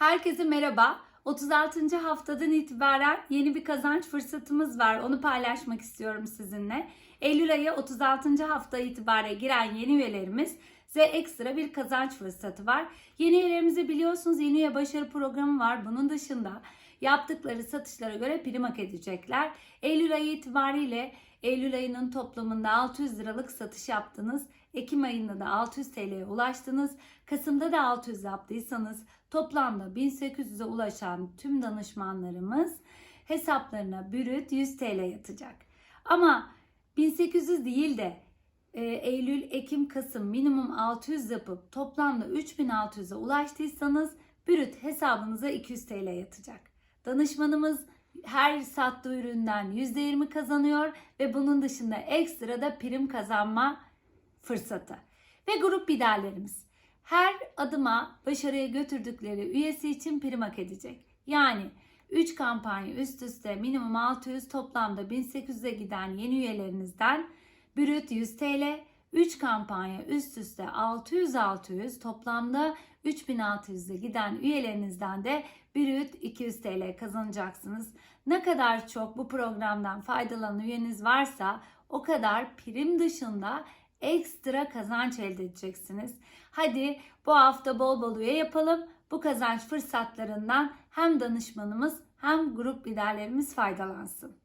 Herkese merhaba. 36. haftadan itibaren yeni bir kazanç fırsatımız var. Onu paylaşmak istiyorum sizinle. Eylül ayı 36. hafta itibariyle giren yeni üyelerimiz size ekstra bir kazanç fırsatı var. Yeni üyelerimizi biliyorsunuz yeni üye başarı programı var. Bunun dışında yaptıkları satışlara göre prim hak edecekler. Eylül ayı itibariyle Eylül ayının toplamında 600 liralık satış yaptınız. Ekim ayında da 600 TL'ye ulaştınız. Kasım'da da 600 yaptıysanız toplamda 1800'e ulaşan tüm danışmanlarımız hesaplarına bürüt 100 TL yatacak. Ama 1800 değil de e, Eylül, Ekim, Kasım minimum 600 yapıp toplamda 3600'e ulaştıysanız bürüt hesabınıza 200 TL yatacak. Danışmanımız her sattığı üründen %20 kazanıyor ve bunun dışında ekstra da prim kazanma fırsatı. Ve grup liderlerimiz her adıma başarıya götürdükleri üyesi için prim hak edecek. Yani 3 kampanya üst üste minimum 600 toplamda 1800'e giden yeni üyelerinizden brüt 100 TL, 3 kampanya üst üste 600-600 toplamda 3600'e giden üyelerinizden de brüt 200 TL kazanacaksınız. Ne kadar çok bu programdan faydalanan üyeniz varsa o kadar prim dışında ekstra kazanç elde edeceksiniz. Hadi bu hafta bol bol üye yapalım. Bu kazanç fırsatlarından hem danışmanımız hem grup liderlerimiz faydalansın.